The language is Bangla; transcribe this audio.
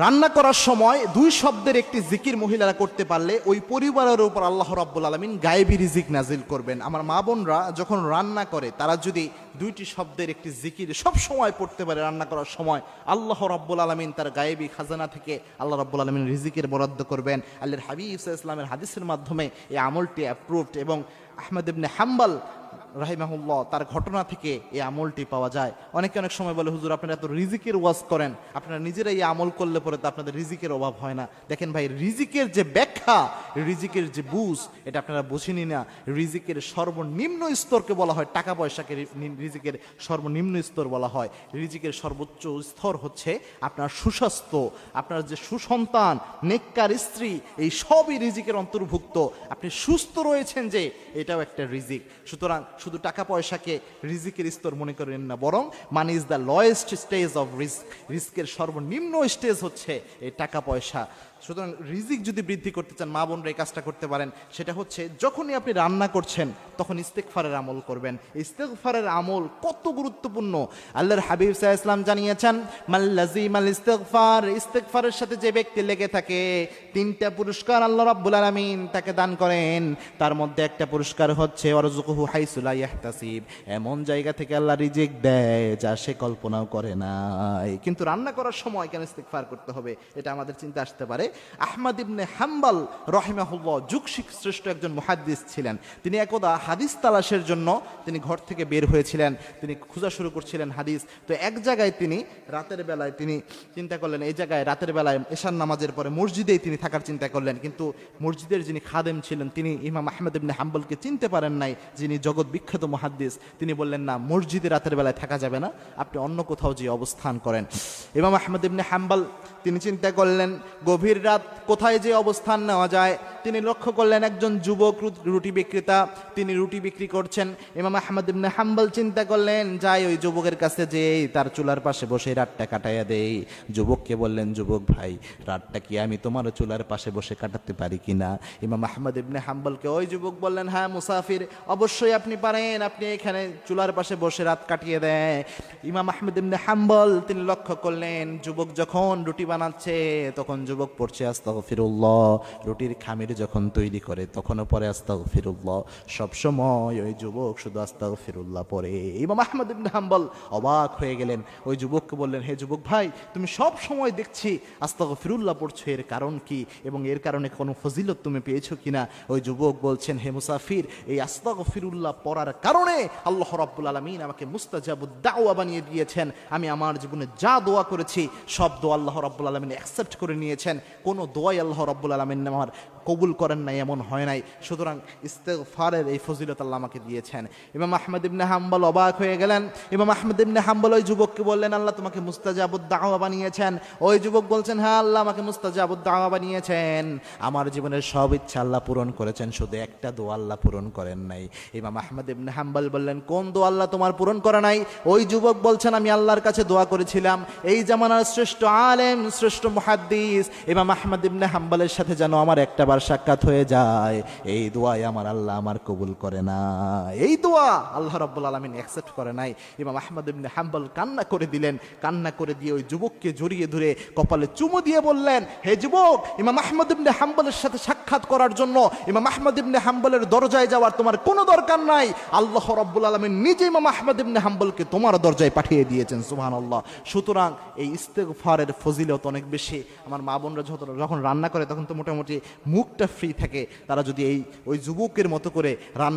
রান্না করার সময় দুই শব্দের একটি জিকির মহিলারা করতে পারলে ওই পরিবারের উপর আল্লাহ রাব্বুল আলমিন গায়েবী রিজিক নাজিল করবেন। আমার মা বোনরা যখন রান্না করে, তারা যদি দুইটি শব্দের একটি জিকির সব সময় পড়তে পারে রান্না করার সময়, আল্লাহ রাব্বুল আলমিন তার গায়েবী খাজানা থেকে আল্লাহ রাব্বুল আলমিন রিজিকের বরাদ্দ করবেন। আল্লাহর হাবিব ইসা ইসলামের হাদিসের মাধ্যমে এই আমলটি অ্যাপ্রুভড এবং আহমেদ ইবনে হাম্বাল রাহিমাহুল্লাহ, তার ঘটনা থেকে এই আমলটি পাওয়া যায়। অনেকে অনেক সময় বলে, হুজুর, আপনারা এত রিজিকের ওয়াজ করেন। আপনারা নিজেরাই এই আমল করলে পরে তো আপনাদের রিজিকের অভাব হয় না। দেখেন ভাই, রিজিকের যে ব্যাখ্যা, রিজিকের যে বুঝ, এটা আপনারা বুঝেনি না। রিজিকের সর্বনিম্ন স্তরকে বলা হয় টাকা পয়সাকে রিজিকের সর্বনিম্ন স্তর বলা হয়। রিজিকের সর্বোচ্চ স্তর হচ্ছে আপনার সুস্বাস্থ্য, আপনার যে সুসন্তান, নেককার স্ত্রী, এই সবই রিজিকের অন্তর্ভুক্ত। আপনি সুস্থ রয়েছেন যে, এটাও একটা রিজিক। সুতরাং শুধু টাকা পয়সাকে রিজিকের স্তর মনে করেন না, বরং money is the lowest stage of risk রিস্কের সর্বনিম্ন স্টেজ হচ্ছে এই টাকা পয়সা সুতরাং রিজিক যদি বৃদ্ধি করতে চান, মা বোনরা এই কাজটা করতে পারেন। সেটা হচ্ছে, যখনই আপনি রান্না করছেন, তখন ইস্তেকফারের আমল করবেন। ইস্তেকফারের আমল কত গুরুত্বপূর্ণ। আল্লাহর হাবিব সাহা ইসলাম জানিয়েছেন মাল্লাজি মাল ইস্তেকফার ইস্তেকফারের সাথে যে ব্যক্তি লেগে থাকে, তিনটা পুরস্কার আল্লাহ রাব্বুল আলামিন তাকে দান করেন। তার মধ্যে একটা পুরস্কার হচ্ছে অরজুকুহু হাইসুলা ইয়াহতাসিব। এমন জায়গা থেকে আল্লাহ রিজিক দেয়, যা সে কল্পনাও করে নাই। কিন্তু রান্না করার সময় কেন ইস্তেকফার করতে হবে? এটা আমাদের চিন্তা আসতে পারে। আহমদ ইবনে হাম্বাল রহিমাহুল্লাহ যুগ শিখ- শ্রেষ্ঠ একজন মুহাদ্দিস ছিলেন। তিনি একদা হাদিস তালাশের জন্য তিনি ঘর থেকে বের হয়েছিলেন, তিনি খোঁজা শুরু করছিলেন হাদিস। তো এক জায়গায় তিনি রাতের বেলায় তিনি চিন্তা করলেন, এই জায়গায় রাতের বেলায় এশার নামাজের পরে মসজিদেই তিনি থাকার চিন্তা করলেন। কিন্তু মসজিদের যিনি খাদেম ছিলেন, তিনি ইমাম আহমেদ ইবনে হাম্বলকে চিনতে পারেন নাই, যিনি জগৎ বিখ্যাত মুহাদ্দিস। তিনি বললেন, না, মসজিদে রাতের বেলায় থাকা যাবে না, আপনি অন্য কোথাও যে অবস্থান করেন। ইমাম আহমেদ ইবনে হাম্বল তিনি চিন্তা করলেন, গভীর রাত কোথায় যে অবস্থান নেওয়া যায়, তিনি লক্ষ্য করলেন একজন যুবক রুটি বিক্রেতা, তিনি রুটি বিক্রি করছেন। ইমাম আহমদ ইবনে হাম্বল চিন্তা করলেন, যাই ওই যুবকের কাছে যে তার চুলার পাশে বসে রাতটা কাটাইয়া দেই। যুবককে বললেন, যুবক ভাই, রাতটা কি আমি তোমার চুলার পাশে বসে কাটাতে পারি কি না? ইমাম আহমদ ইবনে হাম্বলকে ওই যুবক বললেন হ্যাঁ মুসাফির, অবশ্যই আপনি পারেন, আপনি এখানে চুলার পাশে বসে রাত কাটিয়ে দেয় ইমাম আহমদ ইবনে হাম্বল, তিনি লক্ষ্য করলেন, যুবক যখন রুটি বানাচ্ছে, তখন যুবক পড়ছে, আস্তাগফিরুল্লাহ। রুটির খামির যখন তৈরি করে, তখনও পরে আস্তাগফিরুল্লাহ। সবসময় ওই যুবক শুধু আস্তাগফিরুল্লাহ পড়ে। ইমাম আহমদ ইবনে হাম্বল অবাক হয়ে গেলেন। ওই যুবককে বললেন, হে যুবক ভাই, তুমি সব সময় দেখছি আস্তাগফিরুল্লাহ পড়ছো। এর কারণ কি? এবং এর কারণে কোনো ফজিলত তুমি পেয়েছ কিনা? ওই যুবক বলছেন, হে মুসাফির, এই আস্তাগফিরুল্লাহ পড়ার কারণে আল্লাহ রাব্বুল আলামিন আমাকে মুস্তাজাবুদ দাওয়া বানিয়ে দিয়েছেন। আমি আমার জীবনে যা দোয়া করেছি, সব দোয়া আল্লাহ রাব্বুল আলামিন অ্যাকসেপ্ট করে নিয়েছেন। কোনো দোয়াই আল্লাহ রাব্বুল আলামিন আমার কবুল করেন নাই, এমন হয় নাই। সুতরাং ইস্তেগফারের এই ফজিলত আল্লাহ আমাকে দিয়েছেন। ইমাম আহমদ ইবনে হাম্বল অবাক হয়ে গেলেন। ইমাম আহমদ ইবনে হাম্বল ওই যুবককে বললেন, আল্লাহ তোমাকে মুস্তাজাবুদ দাওয়া বানিয়েছেন। ওই যুবক বলছেন হ্যাঁ আল্লাহ আমাকে মুস্তাজাবুদ দাওয়া বানিয়েছেন। আমার জীবনের সব ইচ্ছা আল্লাহ পূরণ করেছেন, শুধু একটা দোয়া আল্লাহ পূরণ করেন নাই। ইমাম আহমদ ইবনে হাম্বল বললেন, কোন দোয়া আল্লাহ তোমার পূরণ করে নাই? ওই যুবক বলছেন, আমি আল্লাহর কাছে দোয়া করেছিলাম। এই জামানার শ্রেষ্ঠ আলেম, শ্রেষ্ঠ মুহাদ্দিস ইমাম আহমদ ইবনে হাম্বালের সাথে যেন আমার একটা বার সাক্ষাৎ হয়ে যায়। এই দোয়াই আমার আল্লাহ আমার কবুল করে না এই দোয়া আল্লাহ রব্বুল আলমিন অ্যাকসেপ্ট করে নাই। ইমাম আহমদ ইবনে হাম্বাল কান্না করে দিলেন। কান্না করে দিয়ে ওই যুবককে জড়িয়ে ধরে কপালে চুমু দিয়ে বললেন, হে যুবক, ইমাম আহমদ ইবনে হাম্বালের সাথে সাক্ষাৎ করার জন্য ইমাম আহমদ ইবনে হাম্বলের দরজায় যাওয়ার তোমার কোনো দরকার নাই। আল্লাহ রব্বুল আলমী নিজে ইমাম আহমদ ইবনে হাম্বলকে তোমার দরজায় পাঠিয়ে দিয়েছেন সুহান আল্লাহ সুতরাং এই ইস্তেগফারের ফজিলত অনেক বেশি। আমার মা বোনরা যত যখন রান্না করে, তখন তো মোটামুটি মুখটা ফ্রি থাকে। তারা যদি এই, ওই যুবকের মতো করে রান্না